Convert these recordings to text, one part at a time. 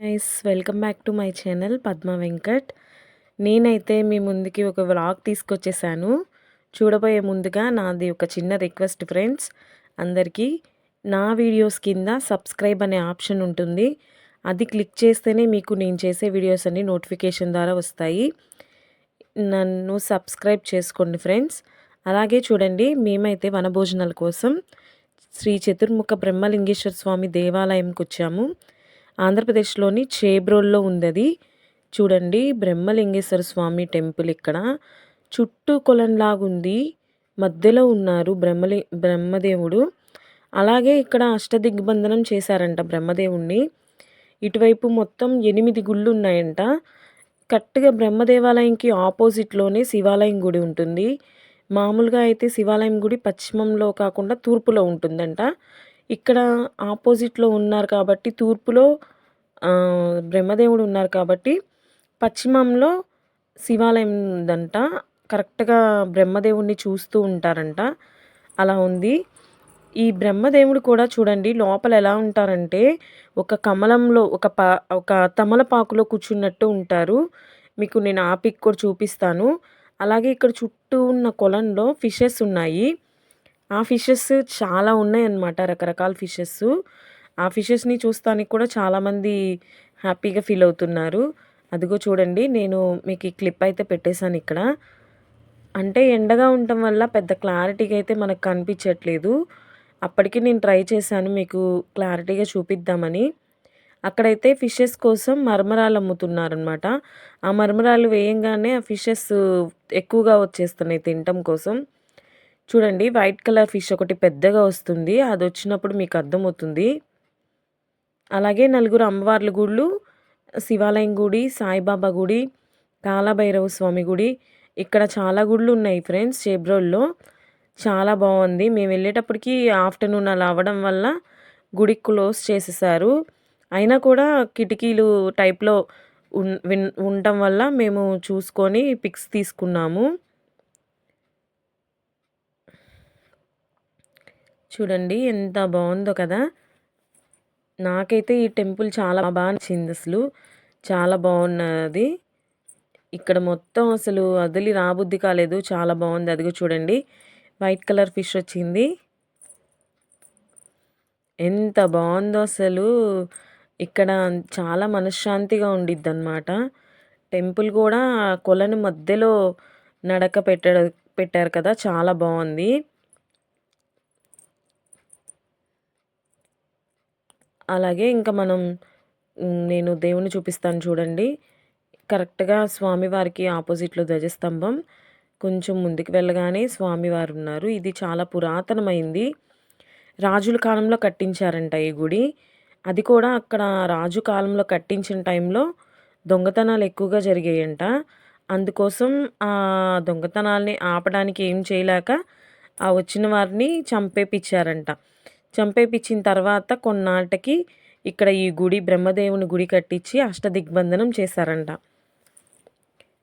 Guys welcome back to my channel Padma Venkat నేనైతే మీ ముందుకి ఒక వ్లాగ్ తీసుకొచ్చేసాను. చూడబోయే ముందుగా నాది ఒక చిన్న రిక్వెస్ట్ ఫ్రెండ్స్ అందరికీ నా వీడియోస్ కింద సబ్స్క్రైబ్ అనే ఆప్షన్ ఉంటుంది. అది క్లిక్ చేస్తేనే మీకు నేను చేసే వీడియోస్ అన్ని నోటిఫికేషన్ ద్వారా వస్తాయి. నన్ను సబ్స్క్రైబ్ చేసుకోండి ఫ్రెండ్స్ అలాగే చూడండి మేమైతే వనభోజనాల కోసం శ్రీ చతుర్ముఖ బ్రహ్మలింగేశ్వర స్వామి దేవాలయంకి వచ్చాము. ఆంధ్రప్రదేశ్లోని చేబ్రోల్లో ఉంది అది చూడండి బ్రహ్మలింగేశ్వర స్వామి టెంపుల్ ఇక్కడ. చుట్టూ కొలంలాగుంది. మధ్యలో ఉన్నారు బ్రహ్మలి బ్రహ్మదేవుడు. అలాగే ఇక్కడ అష్టదిగ్బంధనం చేశారంట బ్రహ్మదేవుణ్ణి. ఇటువైపు మొత్తం ఎనిమిది గుళ్ళు ఉన్నాయంట కరెక్ట్గా బ్రహ్మదేవాలయంకి ఆపోజిట్లోనే శివాలయం గుడి ఉంటుంది. మామూలుగా అయితే శివాలయం గుడి పశ్చిమంలో కాకుండా తూర్పులో ఉంటుందంట. ఇక్కడ ఆపోజిట్లో ఉన్నారు కాబట్టి తూర్పులో బ్రహ్మదేవుడు ఉన్నారు కాబట్టి పశ్చిమంలో శివాలయం ఉందంట. కరెక్ట్గా బ్రహ్మదేవుడిని చూస్తూ ఉంటారంట. అలా ఉంది. ఈ బ్రహ్మదేవుడు కూడా చూడండి లోపల ఎలా ఉంటారంటే ఒక కమలంలో ఒక పా ఒక తమలపాకులో కూర్చున్నట్టు ఉంటారు. మీకు నేను ఆ పిక్ కూడా చూపిస్తాను. అలాగే ఇక్కడ చుట్టూ ఉన్న కొలంలో ఫిషెస్ ఉన్నాయి. ఆ ఫిషెస్ చాలా ఉన్నాయి అన్నమాట రకరకాల ఫిషెస్. ఆ ఫిషెస్ని చూస్తానికి కూడా చాలామంది హ్యాపీగా ఫీల్ అవుతున్నారు. అదిగో చూడండి నేను మీకు ఈ క్లిప్ అయితే పెట్టేశాను ఇక్కడ. అంటే ఎండగా ఉండటం వల్ల పెద్ద క్లారిటీగా అయితే మనకు కనిపించట్లేదు. అప్పటికి నేను ట్రై చేశాను మీకు క్లారిటీగా చూపిద్దామని. అక్కడైతే ఫిషెస్ కోసం మర్మరాలు అమ్ముతున్నారనమాట ఆ మర్మరాలు వేయంగానే ఆ ఫిషెస్ ఎక్కువగా వచ్చేస్తున్నాయి తినటం కోసం. చూడండి వైట్ కలర్ ఫిష్ ఒకటి పెద్దగా వస్తుంది. అది వచ్చినప్పుడు మీకు అర్థమవుతుంది. అలాగే నలుగురు అమ్మవార్ల గుళ్ళు శివాలయం గుడి సాయిబాబా గుడి కాలభైరవ స్వామి గుడి. ఇక్కడ చాలా గుళ్ళు ఉన్నాయి ఫ్రెండ్స్ చేబ్రోల్లో. చాలా బాగుంది. మేము వెళ్ళేటప్పటికి ఆఫ్టర్నూన్ అలా అవ్వడం వల్ల గుడి క్లోజ్ చేసేసారు. అయినా కూడా కిటికీలు టైప్లో ఉండటం వల్ల మేము చూసుకొని పిక్స్ తీసుకున్నాము. చూడండి ఎంత బాగుందో కదా. నాకైతే ఈ టెంపుల్ చాలా బాగా నచ్చింది అసలు. చాలా బాగున్నది. ఇక్కడ మొత్తం అసలు వదిలి రాబుద్ది కాలేదు. చాలా బాగుంది. అదిగో చూడండి. వైట్ కలర్ ఫిష్ వచ్చింది. ఎంత బాగుందో అసలు. ఇక్కడ చాలా మనశ్శాంతిగా ఉండిద్ది అనమాట టెంపుల్ కూడా కొలను మధ్యలో నడక పెట్ట పెట్టారు కదా. చాలా బాగుంది. అలాగే ఇంకా మనం నేను దేవుని చూపిస్తాను చూడండి. కరెక్ట్గా స్వామివారికి ఆపోజిట్లో ధ్వజస్తంభం. కొంచెం ముందుకు వెళ్ళగానే స్వామివారు ఉన్నారు. ఇది చాలా పురాతనమైంది. రాజుల కాలంలో కట్టించారంట ఈ గుడి. అది కూడా అక్కడ రాజు కాలంలో కట్టించిన టైంలో దొంగతనాలు ఎక్కువగా జరిగాయంట. అందుకోసం ఆ దొంగతనాల్ని ఆపడానికి ఏం చేయలేక ఆ వచ్చిన వారిని చంపేపిచ్చారంట. చంపేపించిన తర్వాత కొన్నాటికి ఇక్కడ ఈ గుడి బ్రహ్మదేవుని గుడి కట్టించి అష్టదిగ్బంధనం చేశారంట.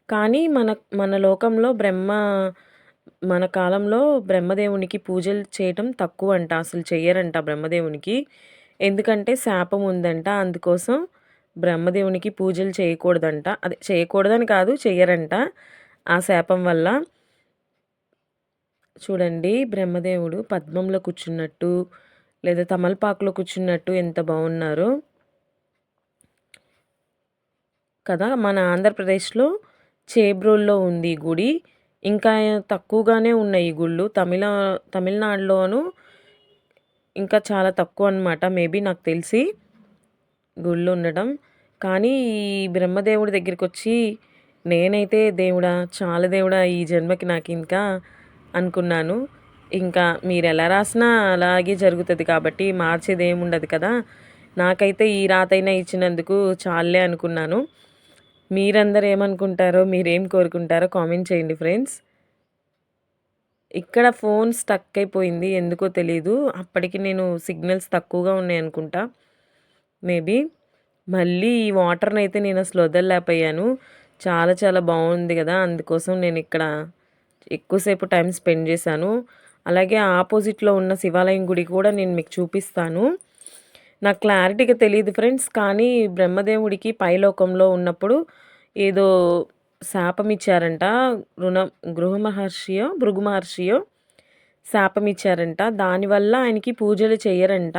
కానీ మన మన లోకంలో బ్రహ్మ మన కాలంలో బ్రహ్మదేవునికి పూజలు చేయటం తక్కువ అంట అసలు చెయ్యరంట బ్రహ్మదేవునికి. ఎందుకంటే శాపం ఉందంట అందుకోసం బ్రహ్మదేవునికి పూజలు చేయకూడదంట. అదే చేయకూడదని కాదు చెయ్యరంట ఆ శాపం వల్ల. చూడండి బ్రహ్మదేవుడు పద్మంలో కూర్చున్నట్టు లేదా తమలపాకులో కూర్చున్నట్టు ఎంత బాగున్నారో. కదా మన ఆంధ్రప్రదేశ్లో చేబ్రోల్లో ఉంది ఈ గుడి. ఇంకా తక్కువగానే ఉన్నాయి ఈ గుళ్ళు. తమిళ తమిళనాడులోను ఇంకా చాలా తక్కువ అనమాట మేబీ నాకు తెలిసి గుళ్ళు ఉండడం. కానీ ఈ బ్రహ్మదేవుడి దగ్గరికి వచ్చి నేనైతే దేవుడా చాలా దేవుడా ఈ జన్మకి నాకు ఇంకా అనుకున్నాను. ఇంకా మీరు ఎలా రాసినా అలాగే జరుగుతుంది కాబట్టి మార్చేది ఏముండదు కదా. నాకైతే ఈ రాతైనా ఇచ్చినందుకు చాలే అనుకున్నాను. మీరందరూ ఏమనుకుంటారో మీరేం కోరుకుంటారో కామెంట్ చేయండి ఫ్రెండ్స్. ఇక్కడ ఫోన్ స్టక్ అయిపోయింది ఎందుకో తెలీదు. అప్పటికి నేను సిగ్నల్స్ తక్కువగా ఉన్నాయి అనుకుంటా. మేబీ. మళ్ళీ ఈ వాటర్ని అయితే నేను అసలు వదలలేకపోయాను. చాలా చాలా బాగుంది కదా. అందుకోసం నేను ఇక్కడ ఎక్కువసేపు టైం స్పెండ్ చేశాను. అలాగే ఆపోజిట్లో ఉన్న శివాలయం గుడి కూడా నేను మీకు చూపిస్తాను. నాకు క్లారిటీగా తెలియదు ఫ్రెండ్స్ కానీ బ్రహ్మదేవుడికి పైలోకంలో ఉన్నప్పుడు ఏదో శాపం ఇచ్చారంట రుణ గృహ మహర్షియో భృగు మహర్షియో శాపం ఇచ్చారంట దానివల్ల ఆయనకి పూజలు చేయరంట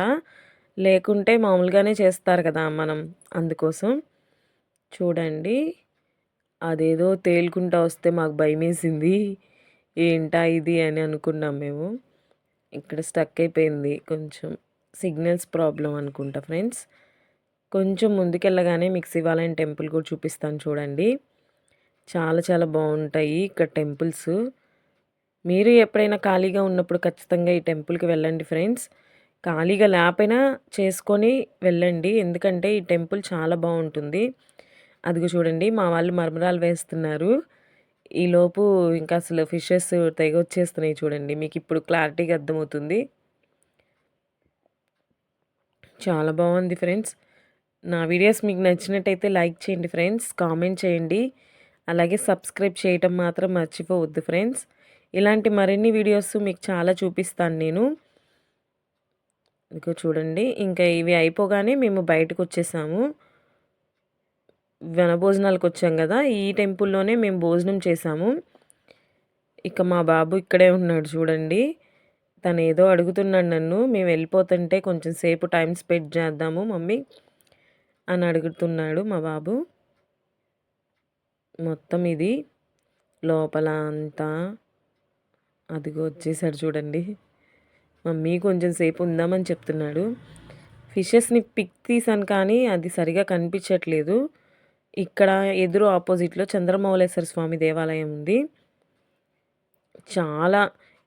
లేకుంటే మామూలుగానే చేస్తారు కదా మనం. అందుకోసం చూడండి. అదేదో తేలుకుంటా వస్తే మాకు భయమేసింది. ఏంటా ఇది అని అనుకున్నాం మేము. ఇక్కడ స్టక్ అయిపోయింది. కొంచెం సిగ్నల్స్ ప్రాబ్లం అనుకుంటా ఫ్రెండ్స్ కొంచెం ముందుకెళ్ళగానే మీకు శివాలయం టెంపుల్ కూడా చూపిస్తాను చూడండి. చాలా చాలా బాగుంటాయి ఇక్కడ టెంపుల్స్ మీరు ఎప్పుడైనా ఖాళీగా ఉన్నప్పుడు ఖచ్చితంగా ఈ టెంపుల్కి వెళ్ళండి ఫ్రెండ్స్ ఖాళీగా లేకపోయినా చేసుకొని వెళ్ళండి. ఎందుకంటే ఈ టెంపుల్ చాలా బాగుంటుంది. అదిగో చూడండి మా వాళ్ళు మరమరాలు వేస్తున్నారు. ఈలోపు ఇంకా అసలు ఫిషెస్ తెగ వచ్చేస్తున్నాయి చూడండి. మీకు ఇప్పుడు క్లారిటీగా అర్థమవుతుంది. చాలా బాగుంది ఫ్రెండ్స్. నా వీడియోస్ మీకు నచ్చినట్టయితే లైక్ చేయండి ఫ్రెండ్స్. కామెంట్ చేయండి. అలాగే సబ్స్క్రైబ్ చేయటం మాత్రం మర్చిపోవద్దు ఫ్రెండ్స్. ఇలాంటి మరిన్ని వీడియోస్ మీకు చాలా చూపిస్తాను నేను. ఇక చూడండి. ఇంకా ఇవి అయిపోగానే మేము బయటకు వచ్చేసాము. వనభోజనాలకు వచ్చాం కదా ఈ టెంపుల్లోనే మేము భోజనం చేసాము. ఇక మా బాబు ఇక్కడే ఉన్నాడు చూడండి. తను ఏదో అడుగుతున్నాడు నన్ను మేము వెళ్ళిపోతుంటే కొంచెం సేపు టైం స్పెండ్ చేద్దాము మమ్మీ అని అడుగుతున్నాడు మా బాబు. మొత్తం ఇది లోపల అంతా అదిగో వచ్చేసాడు చూడండి. మమ్మీ కొంచెం సేపు ఉందామని చెప్తున్నాడు. ఫిషెస్ని పిక్ తీసాను కానీ అది సరిగా కనిపించట్లేదు. ఇక్కడ ఎదురు ఆపోజిట్లో చంద్రమౌళేశ్వర స్వామి దేవాలయం ఉంది. చాలా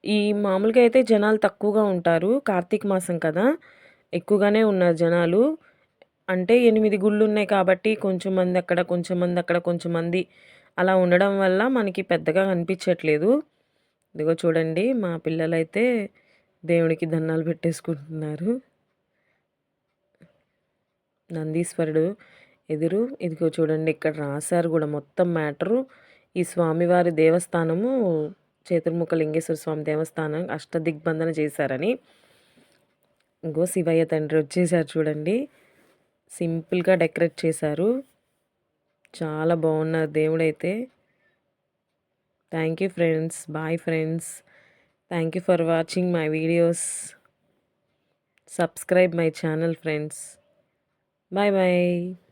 ఈ మామూలుగా అయితే జనాలు తక్కువగా ఉంటారు. కార్తీక మాసం కదా ఎక్కువగానే ఉన్నారు జనాలు. అంటే ఎనిమిది గుళ్ళు ఉన్నాయి కాబట్టి కొంచెం మంది అక్కడ కొంచెం మంది అక్కడ కొంచెం మంది అలా ఉండడం వల్ల మనకి పెద్దగా కనిపించట్లేదు ఇదిగో చూడండి మా పిల్లలైతే దేవుడికి దండాలు పెట్టేసుకుంటున్నారు. నందీశ్వరుడు ఎదురు. ఇదిగో చూడండి ఇక్కడ రాశారు కూడా మొత్తం మ్యాటరు. ఈ స్వామివారి దేవస్థానము చేతుర్ముఖ లింగేశ్వర స్వామి దేవస్థానం అష్టదిగ్బంధన చేశారని. ఇంకో శివయ్య తండ్రి వచ్చేసారు చూడండి. సింపుల్గా డెకరేట్ చేశారు. చాలా బాగున్నారు దేవుడైతే. Thank you friends. Bye friends. Thank you for watching my videos. Subscribe my channel friends. Bye bye.